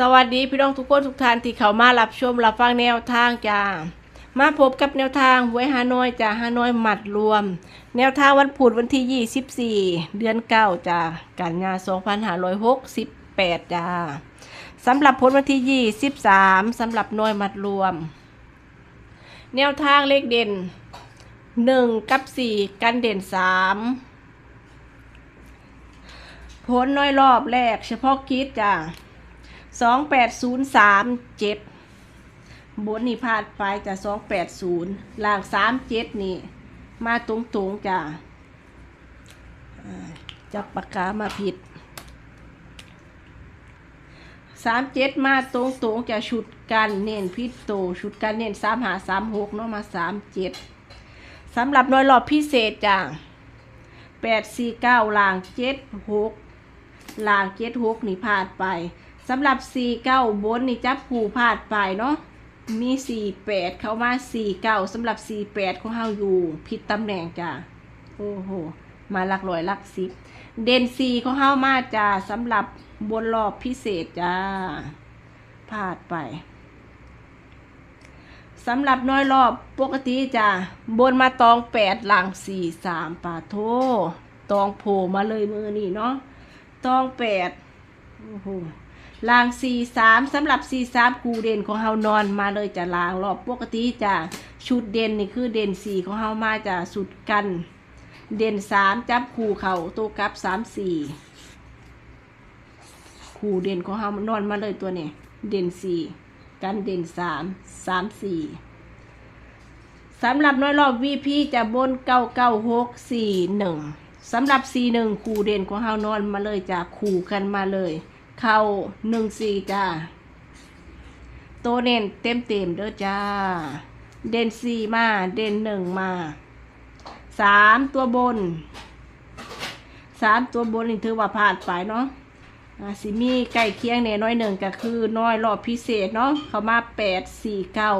สวัสดีพี่น้องทุกคนทุกท่านที่เข้ามารับชมรับฟังแนวทางจ้า มาพบกับแนวทางหวยฮานอยจ้าฮานอยหมัดรวม แนวทางวันพุธวันที่ 24 เดือน9จ้ากันยา2568จ้าสำหรับผลวันที่ 23สำหรับหน่วยหมัดรวม แนวทางเลขเด่น 1 กับ 4 กันเด่น 3 ผลน้อยรอบแรก เฉพาะกิจจ้า สองแปดศูนย์สามเจ็ดบนนี่พลาดไปจะสองแปดศูนย์ล่างสามเจ็ดนี่ มาตรงตรงๆจ้ะอ่าจับปากกามาผิดสามเจ็ดมาตรงตรงๆจะชุดกันเน้นพิษโตชุดกันเน้นสามหาสามหกเนาะมาสามเจ็ดสำหรับน้อยรอบพิเศษจ้ะแปดสี่เก้าล่างเจ็ดหกลางเจ็ดหกนี่พลาดไป สำหรับสี่เก้าบนนี่จับผูพลาดไปเนาะมีสี่แปดเข้ามาสี่เก้าสำหรับสี่แปดของเฮาอยู่ผิดตำแหน่งจ้ะโอ้โหมาหลักร้อยหลักสิบเด่นสี่ของเฮามาจ้าสำหรับบนรอบพิเศษจ้าพลาดไปสำหรับน้อยรอบปกติจ้ะบนมาตองแปดหลังสี่สามปาโทตองโผล่มาเลยมือนี่เนาะตองแปดโอ้โห ลางสี่สามสำหรับสี่สามคูเด่นของเฮานอนมาเลยจะลางรอบปกติจะชุดเด่นนี่คือเด่นสี่ของเฮามาจะสุดกัน เด่นสามจับคูเขาตัวกับสามสี่คูเด่นของเฮานอนมาเลยตัวนี้เด่นสี่กันเด่นสามสำหรับน้อยรอบวีพีจะบนเก้าเก้าหกสี่หนึ่งสำหรับ C หนึ่งคู่เด่นของเฮานอนมาเลยจ้าคู่กันมาเลย เข้าหนึ่งสี่จ้าโตเน้นเต็มเต็มเด้อจ้า เด่นสี่มา เด่นหนึ่งมาสามตัวบนสามตัวบนนี่ถือว่าผ่านไปเนาะอ่าสิมีใกล้เคียงแน่น้อยหนึ่งก็คือน้อยรอบพิเศษเนาะเขามาแปดสี่เก้า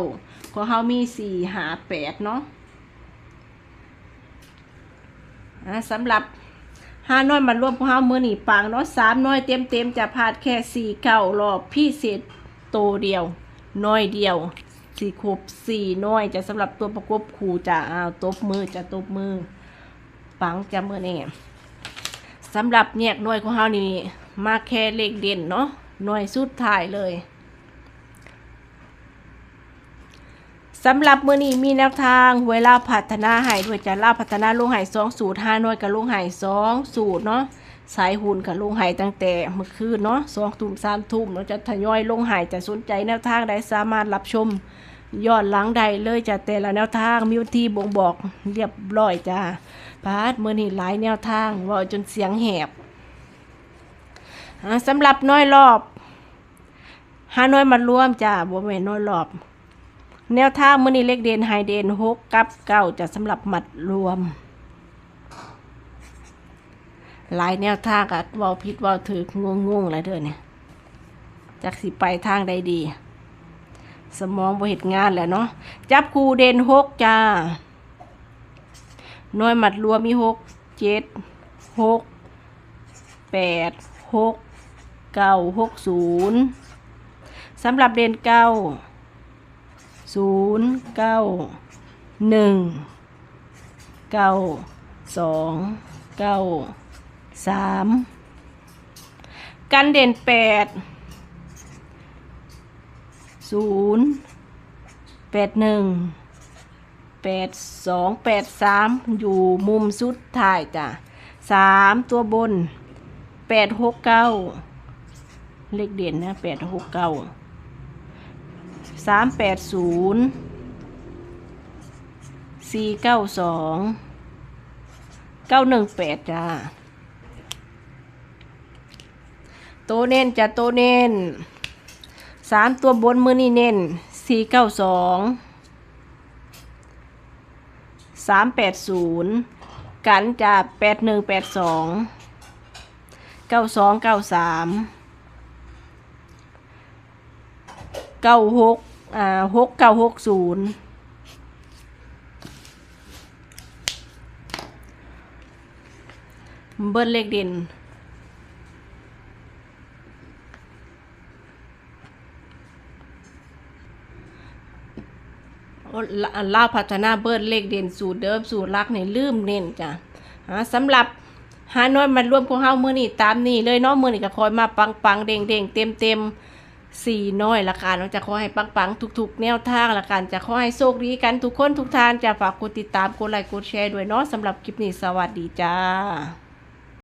ของเฮามีสี่หาแปดเนาะอ่าสำหรับ ห้าน้อยมารวมพวกเฮามือหนีปังเนาะสามน้อยเต็มเต็มๆจะพลาดแค่สี่เก้ารอบพี่เศษโตเดียว น้อยเดียวสี่ครบสี่น้อยจะสำหรับตัวประกบคู่จะอ้าวตบมือจะตบมือ ปังจะมือนี่สำหรับแยกน้อยของเฮานี่มาแค่เลขเด่นเนาะน้อยสุดท้ายเลย สำหรับมือนี้มีแนวทางเวลาพัฒนาหายด้วยจะลาพัฒนาลงหายสองสูตรห้าน้อยกับลงหายสองสูตรเนาะสายหุ่นกับลงหายตั้งแต่เมื่อคืนเนาะสองทุ่มสามทุ่มเราจะทยอยลงหายจะสนใจแนวทางใดสามารถรับชมยอดหลังใดเลยจะแต่ละแนวทางมีวันที่บ่งบอกเรียบร้อยจ้าพาดมือนี้หลายแนวทางว่าจนเสียงแหบอ่าสำหรับน้อยรอบห้าน้อยมารวมจ้าบ่แม่นน้อยรอบ แนวทางมือนี้เลขเด่นไฮเดนหกกับเก้าจะสำหรับหมัดรวม หลายแนวทางอะเว่าพิษว่าถืองงงๆอะไรเด้อเนี่ยจากสิไปทางใดดี สมองบ่เหตุงานแหละเนาะจับคูเด่นหกจ้าหน้อยหมัดรวมมีหกเจ็ดหกแปดหกเก้าหกศูนย์สำหรับเด่นเก้า ศูนย์เก้าหนึ่งเก้าสองเก้าสามกันเด่นแปดศูนย์แปดหนึ่งแปดสองแปดสามอยู่มุมสุดท้ายจ้ะสามตัวบนแปดหกเก้าเลขเด่นนะแปดหกเก้า สามแปดศูนย์สี่เก้าสองเก้าหนึ่งแปดจ้าโตเน้นจะโตเน้นสามตัวบนมือนี่เน้นสี่เก้าสองสามแปดศูนย์กันจะแปดหนึ่งแปดสองเก้าสองเก้าสามเก้าหก หกเก้าหกศูนย์เบิร์เลขเด่นลาพัฒนาเบิร์เลขเด่นสูตรเดิมสูตรลักในี่ยลืมเน้นจ้ะสำหรับฮานอยมันร่วมของเฮามือนี่ตามนี่เลยเนาะมือนี่ก็คอยมาปังปังเด้งเด้งเต็มเต็ม สี่น้อยละกันเนาะจะขอให้ปังๆทุก ๆ แนวทางละกันจะขอให้โชคดีกันทุกคนทุกทานจะฝากกดติดตามกดไลค์กดแชร์ด้วยเนาะสำหรับคลิปนี้สวัสดีจ้า